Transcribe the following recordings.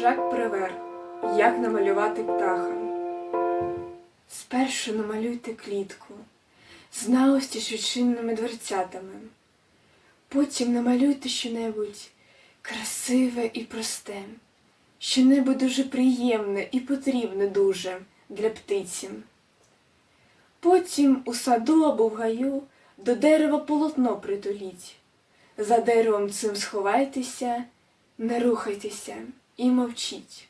Жак Превер. Як намалювати птаха. Спершу намалюйте клітку з наостіж відчиненими дверцятами. Потім намалюйте щонебудь красиве і просте, щонебудь дуже приємне і потрібне дуже для птиці. Потім у саду або в гаю до дерева полотно притуліть. За деревом цим сховайтеся, не рухайтеся і мовчіть.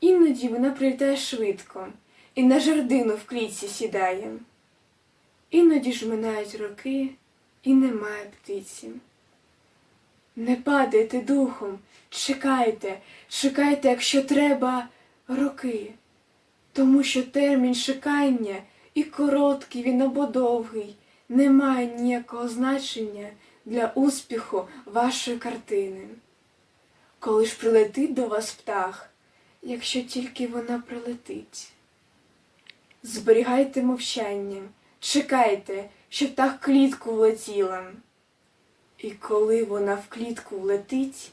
Іноді вона прилітає швидко і на жердину в клітці сідає. Іноді ж минають роки, і немає птиці. Не падайте духом, чекайте, чекайте, якщо треба, роки, тому що термін чекання і короткий він або довгий не має ніякого значення для успіху вашої картини. Коли ж прилетить до вас птах, якщо тільки вона прилетить. Зберігайте мовчання, чекайте, щоб птах в клітку влетіла. І коли вона в клітку влетить,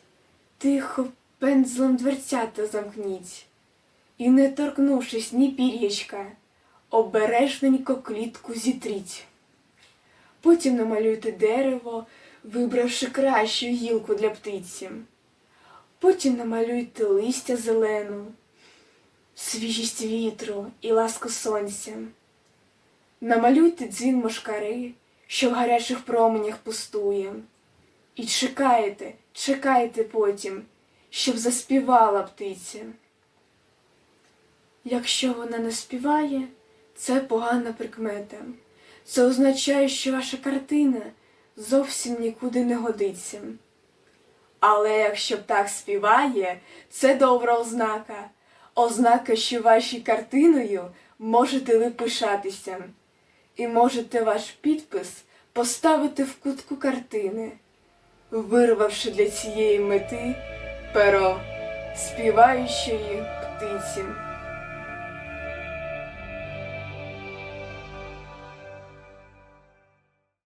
тихо пензлем дверцята замкніть, і, не торкнувшись ні пір'ячка, обережненько клітку зітріть. Потім намалюйте дерево, вибравши кращу гілку для птиці. Потім намалюйте листя зелену, свіжість вітру і ласку сонця. Намалюйте дзвін мошкари, що в гарячих променях пустує. І чекайте, чекайте потім, щоб заспівала птиця. Якщо вона не співає, це погана прикмета. Це означає, що ваша картина зовсім нікуди не годиться. Але якщо птах співає, це добра ознака, ознака, що вашою картиною можете ви пишатися, і можете ваш підпис поставити в кутку картини, вирвавши для цієї мети перо співаючої птиці.